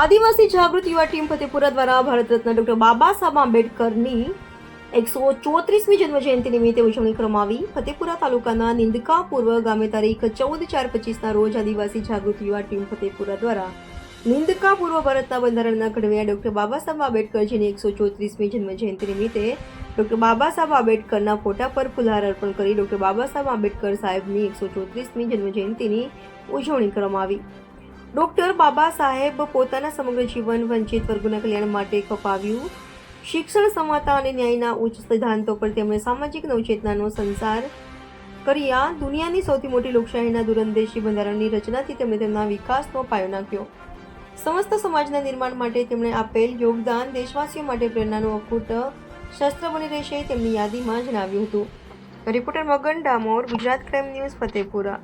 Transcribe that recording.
આદિવાસી જાગૃત યુવા ટીમ ફતેપુરા દ્વારા ભારત રત્ન ડોક્ટર બાબા સાહેબ આંબેડકરની એકસો ચોત્રીસમી જન્મજયંતિ નિમિત્તે ઉજવણી કરવામાં આવી. ફતેપુરા તાલુકાના નિંદકા પૂર્વ ગામે તારીખ ચૌદ ચાર પચીસના રોજ આદિવાસી જાગૃત યુવા ટીમ ફતેપુરા દ્વારા નિંદકા પૂર્વ ભારતના બંધારણના ઘડવૈયા ડોક્ટર બાબા સાહેબ આંબેડકરજીની એકસો ચોત્રીસમી જન્મ જયંતિ નિમિત્તે ડોક્ટર બાબા સાહેબ આંબેડકરના ફોટા પર ફુલહાર અર્પણ કરી ડોક્ટર બાબા સાહેબ આંબેડકર સાહેબની એકસો ચોત્રીસમી જન્મ જયંતિની ઉજવણી કરવામાં આવી. ડોક્ટર બાબા સાહેબ પોતાના સમગ્ર જીવન વંચિત વર્ગોના કલ્યાણ માટે ખપાવ્યું શિક્ષણ, સમાનતા અને ન્યાયના ઉચ્ચ સિદ્ધાંતો પર તેમણે સામાજિક નવચેતનાનો સંસાર કર્યા. દુનિયાની સૌથી મોટી લોકશાહીના દૂરંદેશી બંધારણની રચનાથી તેમણે તેમના વિકાસનો પાયો નાખ્યો. સમસ્ત સમાજના નિર્માણ માટે તેમણે આપેલ યોગદાન દેશવાસીઓ માટે પ્રેરણાનું અખૂટ શસ્ત્ર બની રહેશે તેમની યાદીમાં જણાવ્યું હતું. Reporter Magan Damor, Gujarat crime news, Fatepura.